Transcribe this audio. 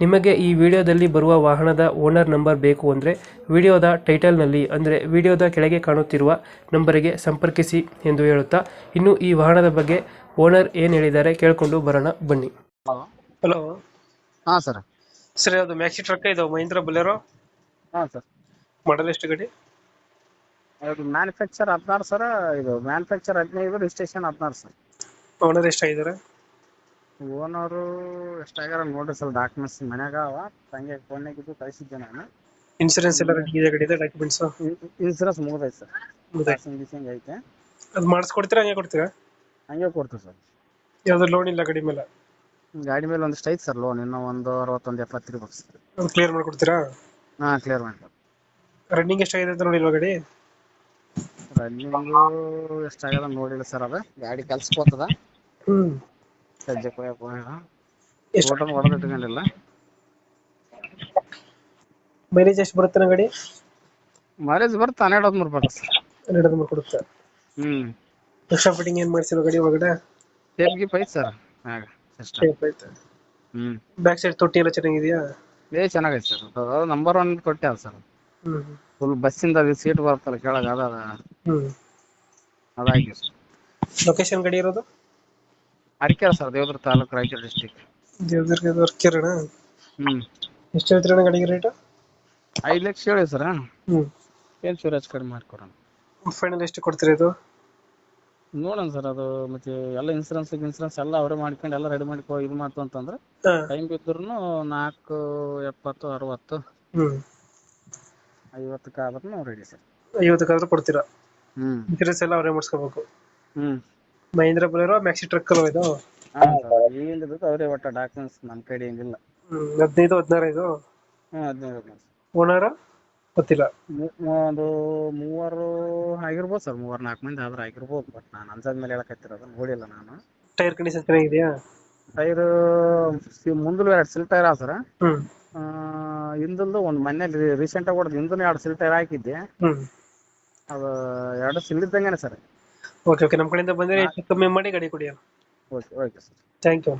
ನಿಮಗೆ ಈ ವಿಡಿಯೋದಲ್ಲಿ ಬರುವ ವಾಹನದ ಓನರ್ ನಂಬರ್ ಬೇಕು ಅಂದರೆ ವಿಡಿಯೋದ ಟೈಟಲ್ನಲ್ಲಿ ಅಂದರೆ ವಿಡಿಯೋದ ಕೆಳಗೆ ಕಾಣುತ್ತಿರುವ ನಂಬರಿಗೆ ಸಂಪರ್ಕಿಸಿ ಎಂದು ಹೇಳುತ್ತಾ ಇನ್ನು ಈ ವಾಹನದ ಬಗ್ಗೆ ಓನರ್ ಏನು ಹೇಳಿದ್ದಾರೆ ಕೇಳಿಕೊಂಡು ಬರೋಣ ಬನ್ನಿ. ಹಲೋ. ಹಲೋ ಹಾಂ ಸರ್. ಸರ್ ಅದು ಮ್ಯಾಕ್ಸಿ ಟ್ರಕ್ ಇದು ಮಹೀಂದ್ರ ಬಲೇರೋ ಹಾಂ ಸರ್. ಮಾಡಲ್ ಎಷ್ಟು ಗಡಿ? ಇದು ಮ್ಯಾನುಫ್ಯಾಕ್ಚರ್ ಹದಿನಾರು ಸರ್ ಇದು ಮ್ಯಾನುಫ್ಯಾಕ್ಚರ್ ಹದಿನೈದು ರಿಜಿಸ್ಟ್ರೇಷನ್ ಹದಿನಾರು ಸರ್. ಓನರ್ ಎಷ್ಟಾಗಿದ್ದಾರೆ? ಓನರು ಎಷ್ಟಾಗ್ಯಾರ ನೋಡ್ರಿ ಸರ್ ಡಾಕ್ಯುಮೆಂಟ್ಸ್ ಮನ್ಯಾಗ ಅವ. ತಂಗೆ ಫೋನ್ಯಾಗ ಇದ್ದು ಕಳಿಸಿದ್ದೆ ನಾನು. ಇನ್ಸೂರೆನ್ಸ್ ಎಲ್ಲ ರೆಡಿ ಇದೆ ಗಾಡಿದೆ ಡಾಕ್ಯುಮೆಂಟ್ಸ್ ಇನ್ಸೂರೆನ್ಸ್ ಮುಗಿದೈತೆ ಸರ್. ಮುಗಿದೈತೆ. ಪಾಸಿಂಗ್ ಗೀಸಿಂಗ್ ಐತೆ. ಅದು ಮಾಡಿಸ್ಕೊಡ್ತೀರಾ ಹಂಗೆ ಕೊಡ್ತೀರಾ? ಹಂಗೆ ಕೊಡ್ತೀವಿ ಸರ್. ಯಾವ್ದು ಲೋನ್ ಇಲ್ಲ ಗಾಡಿ ಮೇಲೆ? ಗಾಡಿ ಮೇಲೆ ಒಂದಿಷ್ಟು ಐತೆ ಸರ್ ಲೋನ್ ಇನ್ನೂ ಒಂದು ಅರವತ್ತೊಂದು ಎಪ್ಪತ್ತು ಇರ್ಬೇಕು ಸರ್ ಅದು ಕ್ಲಿಯರ್ ಮಾಡ್ಕೊಡ್ತೀರಾ? ಹಾಂ ಕ್ಲಿಯರ್ ಮಾಡಿ ರನ್ನಿಂಗ್ ಎಷ್ಟಾಗಿದೆ ಅಂತ ನೋಡಿಲ್ವಾ ಗಾಡಿ? ರನ್ನಿಂಗು ಎಷ್ಟಾಗ್ಯದ ನೋಡಿಲ್ಲ ಸರ್ ಅದು. ಗಾಡಿ ಕಲ್ಸ್ಕೊತದ ಹ್ಞೂ ಸಜ್ಜೆ ಕೊಯ್ಯ ಕೊಯ್ಯ ಟೋಟಲ್ ಹೊಡೆದು ಇಟ್ಕೊಂಡಿಲ್ಲ. ಮೈಲೇಜ್ ಎಷ್ಟು ಬರುತ್ತೆ ಗಾಡಿ? ಮೈಲೇಜ್ ಬರುತ್ತೆ ಹನ್ನೆರಡು ಹದಿಮೂರು ಬರುತ್ತೆ. ಹನ್ನೆರಡು ಹದಿಮೂರು ಕೊಡುತ್ತೆ. ಹ್ಞೂ ಎಕ್ಸ್ಟ್ರಾ ಫಿಟ್ಟಿಂಗ್ ಏನ್ ಮಾಡ್ಸಿರೋ ಗಾಡಿ ಒಳಗಡೆ? ಟೇಪ್ ಗೀಪ್ ಐತೆ ಸರ್. ಹಾಂ ಟೇಪ್ ಐತೆ. ಹ್ಞೂ ಬ್ಯಾಕ್ ಸೈಡ್ ತೊಟ್ಟಿ ಎಲ್ಲ ಚೆನ್ನಾಗಿದೆಯಾ? ಏ ಚೆನ್ನಾಗೈತೆ ಸರ್. ಅದು ನಂಬರ್ ಒನ್ ಕೊಟ್ಟೆ ಅದ ಸರ್. ಫುಲ್ ಬಸ್ಸಿಂದ ಅದು ಸೀಟ್ ಬರುತ್ತಲ್ಲ ಕೆಳಗೆ ಅದ ಹ್ಮ್. ಅದಾಗಿ. ಸರ್ ಲೊಕೇಶನ್ ಗಾಡಿ ಇರೋದು? ಅರಿಕೆರೆ ಸರ್ ದೇವದುರ್ಗ ತಾಲೂಕು ರಾಯಚೂರು ಡಿಸ್ಟಿಕ್ ದೇವದುರ್ಗ ವರ್ಕಿರಣ ಹ್ಮ್. ಎಷ್ಟು ಹೇಳ್ತೀರಣ್ಣ ಗಾಡಿಗೆ ರೇಟ್ ಐದು ಲಕ್ಷ ಹೇಳಿ ಸರ್ ಹ್ಮ್. ಏನು ಸೂರಜ್ ಕಡಿಮೆ ಮಾಡಿಕೊಡೋಣ? ಫೈನಲ್ ಎಷ್ಟು ಕೊಡ್ತೀರಾ ಇದು ನೋಡೋಣ ಸರ್ ಅದು ಮತ್ತೆ ಎಲ್ಲ ಇನ್ಸೂರೆನ್ಸ್ ಇನ್ಸೂರೆನ್ಸ್ ಎಲ್ಲ ಅವರೇ ಮಾಡ್ಕೊಂಡು ಎಲ್ಲ ರೆಡಿ ಮಾಡ್ಕೊ ಇದು ಮಾಡ್ತು ಅಂತಂದ್ರೆ ಹಾ. ಟೈಮ್ ಬಿದ್ದರೂ ನಾಲ್ಕು ಎಪ್ಪತ್ತು ಅರವತ್ತು. ಹ್ಮ್. ಐವತ್ತಕ್ಕೆ ಆದ್ರೂ ರೆಡಿ ಸರ್ ಐವತ್ತಕ್ಕಾದ್ರೂ ಕೊಡ್ತೀರಾ? ಹ್ಮ್. ಇನ್ಸೂರೆನ್ಸ್ ಎಲ್ಲ ಅವರೇ ಮಾಡಿಸ್ಕೋಬೇಕು. ಹ್ಮ್. ಮಹೀಂದ್ರ ಬುಲೆರೋ ಮ್ಯಾಕ್ಸಿ ಟ್ರಕ್ ಅಲ್ಲ ಇದು? ಹಾಂ ಸರ್ ಏನಿದೆ ಅವರೇ ಒಟ್ಟ ಡಾಕ್ಯುಮೆಂಟ್ಸ್ ನಮ್ಮ ಕಡೆ ಏನಿಲ್ಲ. ಹ್ಮ್ ಹದಿನೈದು ಹದಿನಾರು ಇದು? ಹದಿನೈದು ಓನರ? ಗೊತ್ತಿಲ್ಲ. ಒಂದು ಮೂವರು ಆಗಿರ್ಬೋದು ಸರ್ ಮೂವರು ನಾಲ್ಕು ಮಂದಿ ಆದ್ರೆ ಆಗಿರ್ಬೋದು ಬಟ್ ನಾನು ಅನ್ಸದ ಮೇಲೆ ಹೇಳಕತ್ತಿರೋದು ನೋಡಿಲ್ಲ ನಾನು. ಟೈರ್ ಕಂಡೀಷನ್ ಚೆನ್ನಾಗಿದೆಯಾ? ಟೈರ್ ಮುಂದಲು ಎರಡು ಸಿಲ್ ಟೈರ್ ಆ ಸರ್. ಹ್ಮ್. ಹಿಂದಲ್ದು ಒಂದು ಮನೇಲಿ ರೀಸೆಂಟಾಗಿ ಹೊಡೆದು ಹಿಂದೂ ಎರಡು ಸಿಲ್ ಟೈರ್ ಹಾಕಿದ್ದೆ. ಹ್ಮ್. ಅದು ಎರಡು ಸಿಲ್ ಇದ್ದಂಗೆ ಸರ್. ಓಕೆ ಓಕೆ ನಮ್ಮ ಕಡೆಯಿಂದ ಬಂದರೆ ಹೆಚ್ಚು ಕಮ್ಮಿ ಮಾಡಿ ಗಾಡಿ ಕೊಡಿ okay okay sir thank you